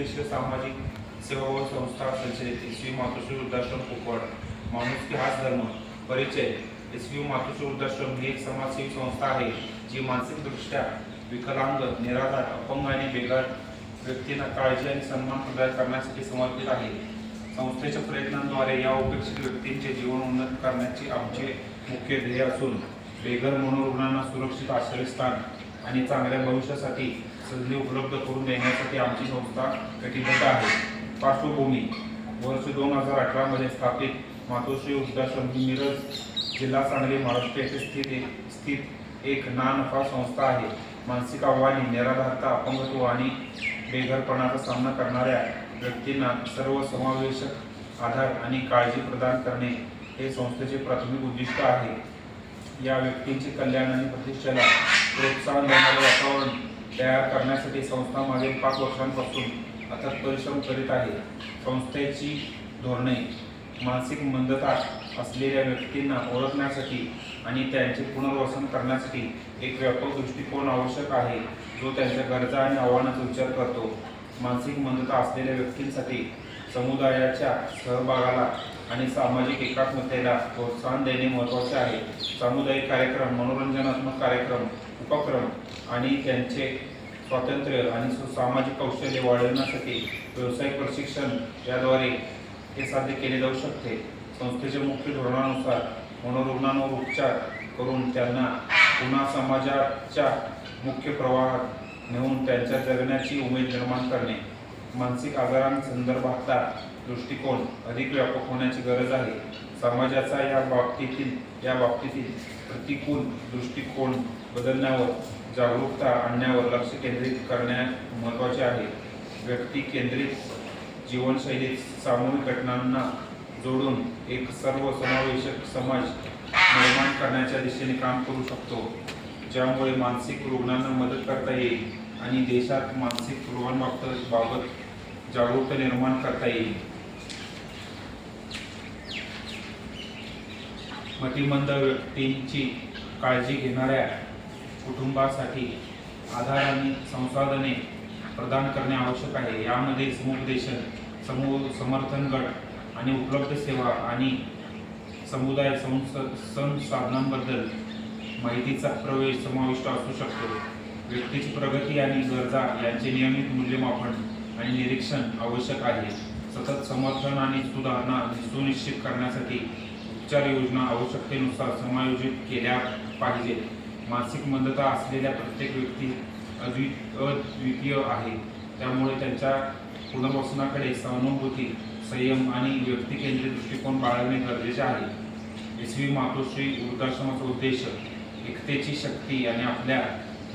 बहुउद्देशीय सामाजिक सेवा व संस्था संचलित एस मातोश्री वृद्धाश्रम कोकण माणूस की हाच धर्म परिचय. एस व्ही मातोश्री वृद्धाश्रम ही एक समाजसेवी संस्था आहे जी मानसिकदृष्ट्या विकलांग निराधार अपंग आणि बेघर व्यक्तींना काळजी आणि सन्मान प्रदान करण्यासाठी समर्पित आहे. संस्थेच्या प्रयत्नांद्वारे या उपेक्षित व्यक्तींचे जीवन उन्नत करण्याचे आमचे मुख्य ध्येय असून बेघर मनोरुग्णांना सुरक्षित आश्रयस्थान आणि चांगल्या भविष्यासाठी संधी उपलब्ध करून देण्यासाठी आमची संस्था कटिबद्ध आहे. पार्श्वभूमी. वर्ष दोन हजार अठरामध्ये स्थापित मातोश्री वृद्धाश्रम ही मिरज जिल्हा सांगली महाराष्ट्र येथे स्थित एक स्थित एक ना नफा संस्था आहे. मानसिक आव्हाने निराधारता अपंगत्व आणि बेघरपणाचा सामना करणाऱ्या व्यक्तींना सर्व समावेशक आधार आणि काळजी प्रदान करणे हे संस्थेचे प्राथमिक उद्दिष्ट आहे. या व्यक्तींचे कल्याण आणि प्रतिष्ठेला प्रोत्साहन देणारे वातावरण तयार करण्यासाठी संस्था मागील पाच वर्षांपासून अथक परिश्रम करीत आहे. संस्थेची धोरणे मानसिक मंदता असलेल्या व्यक्तींना ओळखण्यासाठी आणि त्यांचे पुनर्वसन करण्यासाठी एक व्यापक दृष्टिकोन आवश्यक आहे जो त्यांच्या गरजा आणि आव्हानाचा विचार करतो. मानसिक मंदता असलेल्या व्यक्तींसाठी समुदायाच्या सहभागाला आणि सामाजिक एकात्मतेला प्रोत्साहन देणे महत्त्वाचे आहे. सामुदायिक कार्यक्रम मनोरंजनात्मक कार्यक्रम उपक्रम आणि त्यांचे स्वातंत्र्य आणि सामाजिक कौशल्य वाढवण्यासाठी व्यावसायिक प्रशिक्षण याद्वारे हे साध्य केले जाऊ शकते. संस्थेच्या मुख्य धोरणानुसार मनोरुग्णांवर उपचार करून त्यांना पुन्हा समाजाच्या मुख्य प्रवाहात नेऊन त्यांच्या जगण्याची उमेद निर्माण करणे. मानसिक आजारांसंदर्भातला दृष्टिकोन अधिक व्यापक होण्याची गरज आहे. समाजाचा या बाबतीतील या बाबतीतील प्रतिकूल दृष्टिकोन बदलण्यावर जागरूकता आणण्यावर लक्ष केंद्रित करणे महत्त्वाचे आहे. व्यक्ती केंद्रित जीवनशैलीत सामूहिक घटनांना जोडून एक सर्व समावेशक समाज निर्माण करण्याच्या दिशेने काम करू शकतो ज्यामुळे मानसिक रुग्णांना मदत करता येईल आणि देशात मानसिक रुग्णांबाबत बाबत जागरूकता निर्माण करता येईल. मतिमंद व्यक्तींची काळजी घेणाऱ्या कुटुंबासाठी आधार आणि संसाधने प्रदान करणे आवश्यक आहे. यामध्ये समुपदेशन समूह समर्थन गट आणि उपलब्ध सेवा आणि समुदाय संस संसाधनांबद्दल माहितीचा प्रवेश समाविष्ट असू शकतो. व्यक्तीची प्रगती आणि गरजा यांचे नियमित मूल्यमापन आणि निरीक्षण आवश्यक आहे. सतत समर्थन आणि सुधारणा सुनिश्चित करण्यासाठी उपचार योजना आवश्यकतेनुसार समायोजित केल्या पाहिजेत. मानसिक मंदता असलेल्या प्रत्येक व्यक्ती अद्वि अद्वितीय आहे. त्यामुळे त्यांच्या पुनर्वसनाकडे सहानुभूती संयम आणि व्यक्तिकेंद्रित दृष्टिकोन बाळगणे गरजेचे आहे. एस व्ही मातोश्री वृद्धाश्रमाचा उद्देश एकतेची शक्ती आणि आपल्या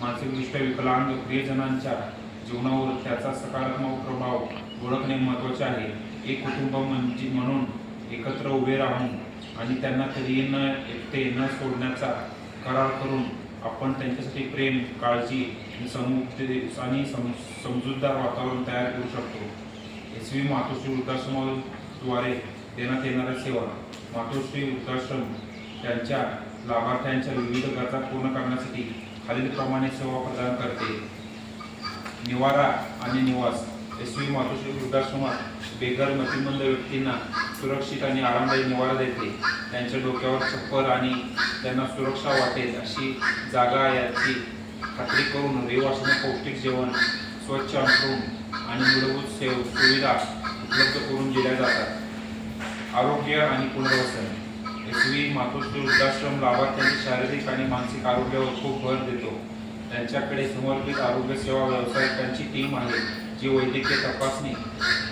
मानसिकदृष्ट्या विकलांग प्रियजनांच्या जीवनावर त्याचा सकारात्मक प्रभाव ओळखणे महत्त्वाचे आहे. एक कुटुंब म्हणजे म्हणून एकत्र उभे राहून आणि त्यांना कधी न एकटे न सोडण्याचा करार करून आपण त्यांच्यासाठी प्रेम काळजी आणि आणि सम समजूतदार वातावरण तयार करू शकतो. एस व्ही मातोश्री वृद्धाश्रमाद्वारे देण्यात येणाऱ्या सेवा मातोश्री वृद्धाश्रम त्यांच्या लाभार्थ्यांच्या विविध गरजा पूर्ण करण्यासाठी खालीलप्रमाणे सेवा प्रदान करते. निवारा आणि निवास एस व्ही मातोश्री वृद्धाश्रमात बेघर मतिमंद व्यक्तींना सुरक्षित आणि आरामदायी निवारा देते. त्यांच्या डोक्यावर छप्पर आणि त्यांना सुरक्षा वाटेल अशी जागा याची खात्री करून रहिवाशांना पौष्टिक जेवण स्वच्छ अंतरून आणि मूलभूत सेव सुविधा उपलब्ध करून दिल्या जातात. आरोग्य आणि पुनर्वसन. एस. व्ही. मातोश्री वृद्धाश्रम लाभार्थ्यांचे शारीरिक आणि मानसिक आरोग्यावर खूप भर देतो. त्यांच्याकडे समर्पित आरोग्य सेवा व्यावसायिकांची टीम आहे. जी वैद्यकीय तपासणी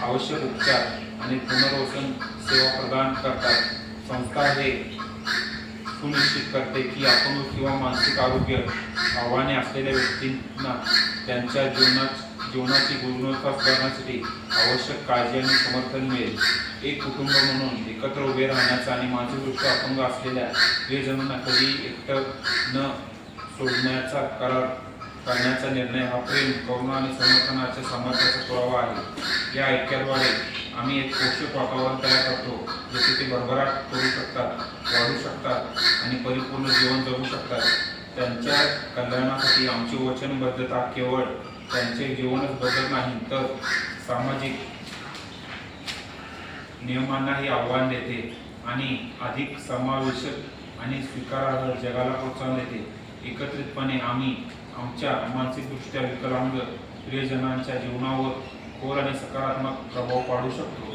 आवश्यक उपचार आणि पुनर्वसन सेवा प्रदान करतात. संस्था हे सुनिश्चित करते की अपंग किंवा मानसिक आरोग्य आव्हाने असलेल्या व्यक्तींना त्यांच्या जीवनात जीवनाची गुणवत्ता सुधारण्यासाठी आवश्यक काळजी आणि समर्थन मिळेल. एक कुटुंब म्हणून एकत्र उभे राहण्याचा आणि मानसिकदृष्ट्या अपंग असलेल्या प्रियजनांना कधी एकटं न सोडण्याचा करार करण्याचा निर्णय हा प्रेम करुणा आणि समर्थनाच्या सामर्थ्याचा पुरावा आहे. या ऐक्याद्वारे आम्ही एक पोषक वातावरण तयार करतो जसे ते भरभराट करू शकतात वाढू शकतात आणि परिपूर्ण जीवन जगू शकतात. त्यांच्या कल्याणासाठी आमची वचनबद्धता केवळ त्यांचे जीवनच बदलत नाही तर सामाजिक नियमांनाही आव्हान देते आणि अधिक समावेशक आणि स्वीकारार्ह जगाला प्रोत्साहन देते. एकत्रितपणे आम्ही आमच्या मानसिकदृष्ट्या विकलांग प्रियजनांच्या जीवनावर खोल आणि सकारात्मक प्रभाव पाडू शकतो.